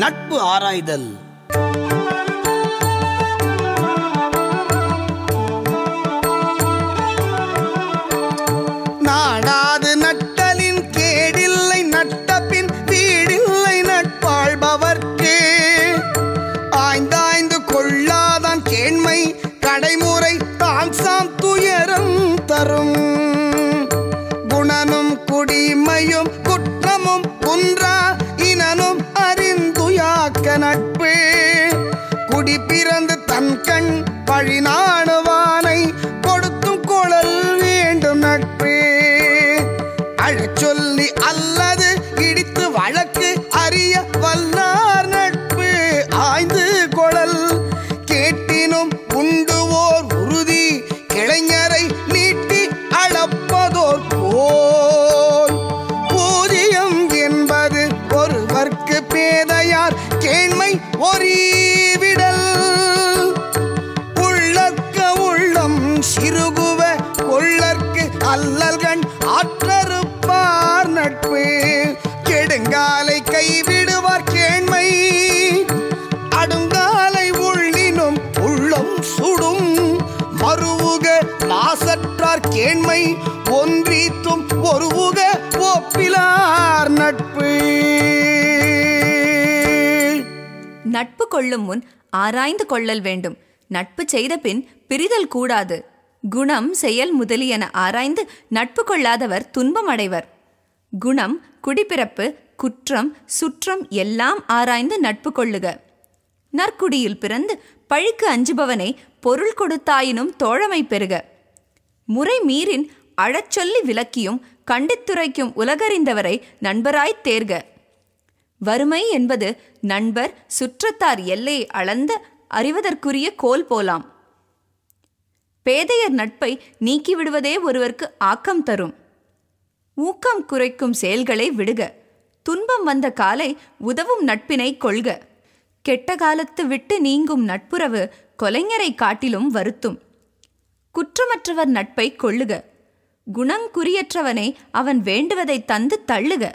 நட்பு ஆராய்தல். நாடாது நட்டலின் கேடில்லை நட்ட பின் வீடில்லை நட்பாழ்பவர்க்கு. ஆய்ந்தாய்ந்து கொள்ளாதான் கேண்மை கடைமுறை தான் சாம் துயரம் தரும். குணனும் குடிமையும் குற்றமும் குன்றா நட்பு. குடி பிறந்து தன் கண் பழி நாணுவானை கொடுத்தும் குழல் வேண்டும் நட்பு. அழச்சொல்லி அல்லது இடித்து வழக்கு அறிய வல்லார் நட்பு. ஆய்ந்து கொழ மேன்மை ஒரீவிடல் உள்ளற்க உள்ளம் சிறுகுவ கொள்ளற்கு அல்லல்கண் ஆற்றறுப்பார் நட்பு. கெடுங்காலை கைவிடுவார் கேண்மை. அடுங்காலை உள்ளினும் உள்ளம் சுடும். மறுவுக மாசற்றார் கேண்மை. ஒன்றீத்தும் ஒருவுக ஒப்பிலார் நட்பு. கொள்ளும் முன் ஆராய்ந்து கொள்ளல் வேண்டும். நட்பு செய்த பின் பிரிதல் கூடாது. குணம் செயல் முதலியன ஆராய்ந்து நட்பு கொள்ளாதவர் துன்பம் அடைவர் குணம் குடிப்பிறப்பு குற்றம் சுற்றம் எல்லாம் ஆராய்ந்து நட்பு கொள்ளுக. நற்குடியில் பிறந்து பழிக்கு அஞ்சுபவனை பொருள் கொடுத்தாயினும் தோழமை பெறுக. முறை மீறின் அழச்சொல்லி விளக்கியும் கண்டித்துரைக்கும் உலகறிந்தவரை நண்பராய்த் தேர்க. வறுமை என்பது நண்பர் சுற்றத்தார் எல்லையை அளந்த அறிவதற்குரிய கோல் போலாம். பேதையர் நட்பை நீக்கிவிடுவதே ஒருவருக்கு ஆக்கம் தரும். ஊக்கம் குறைக்கும் செயல்களை விடுக. துன்பம் வந்த காலை உதவும் நட்பினை கொள்க. கெட்ட காலத்து விட்டு நீங்கும் நட்புறவு கொலைஞரை காட்டிலும் வருத்தும். குற்றமற்றவர் நட்பை கொள்ளுக. குணங்குறியற்றவனை அவன் வேண்டுவதை தந்து தள்ளுக.